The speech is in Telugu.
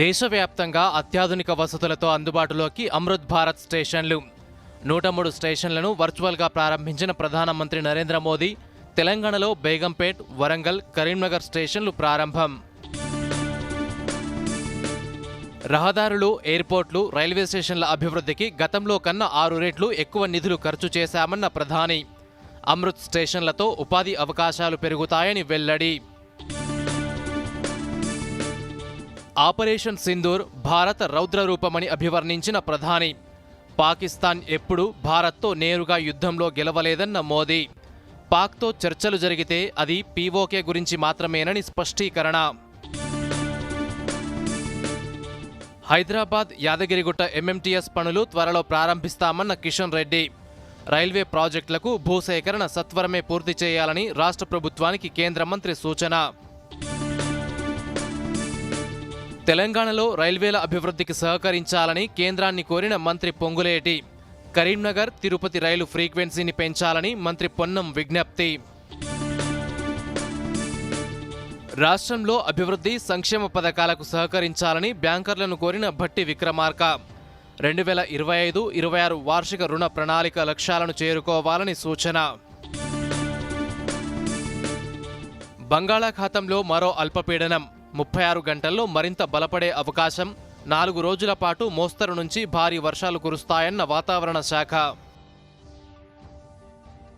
దేశవ్యాప్తంగా అత్యాధునిక వసతులతో అందుబాటులోకి అమృత్ భారత్ స్టేషన్లు. నూట మూడు స్టేషన్లను వర్చువల్గా ప్రారంభించిన ప్రధానమంత్రి నరేంద్ర మోదీ తెలంగాణలో బేగంపేట్ వరంగల్ కరీంనగర్ స్టేషన్లు ప్రారంభం. రహదారులు ఎయిర్పోర్ట్లు రైల్వే స్టేషన్ల అభివృద్ధికి గతంలో కన్నా ఆరు రెట్లు ఎక్కువ నిధులు ఖర్చు చేశామన్న ప్రధాని. అమృత్ స్టేషన్లతో ఉపాధి అవకాశాలు పెరుగుతాయని వెల్లడి. ఆపరేషన్ సింధూర్ భారత రౌద్ర రూపమని అభివర్ణించిన ప్రధాని. పాకిస్తాన్ ఎప్పుడూ భారత్తో నేరుగా యుద్ధంలో గెలవలేదన్న మోదీ. పాక్తో చర్చలు జరిగితే అది పీఓకే గురించి మాత్రమేనని స్పష్టీకరణ. హైదరాబాద్ యాదగిరిగుట్ట ఎంఎంటీఎస్ పనులు త్వరలో ప్రారంభిస్తామన్న కిషన్ రెడ్డి. రైల్వే ప్రాజెక్టులకు భూసేకరణ సత్వరమే పూర్తి చేయాలని రాష్ట్ర ప్రభుత్వానికి కేంద్ర మంత్రి సూచన. తెలంగాణలో రైల్వేల అభివృద్ధికి సహకరించాలని కేంద్రాన్ని కోరిన మంత్రి పొంగులేటి. కరీంనగర్ తిరుపతి రైలు ఫ్రీక్వెన్సీని పెంచాలని మంత్రి పొన్నం విజ్ఞప్తి. రాష్ట్రంలో అభివృద్ధి సంక్షేమ పథకాలకు సహకరించాలని బ్యాంకర్లను కోరిన భట్టి విక్రమార్క. రెండు వేల ఇరవై ఐదు ఇరవై ఆరు వార్షిక రుణ ప్రణాళిక లక్ష్యాలను చేరుకోవాలని సూచన. బంగాళాఖాతంలో మరో అల్పపీడనం. ముప్పై ఆరు గంటల్లో మరింత బలపడే అవకాశం. నాలుగు రోజుల పాటు మోస్తరు నుంచి భారీ వర్షాలు కురుస్తాయన్న వాతావరణ శాఖ.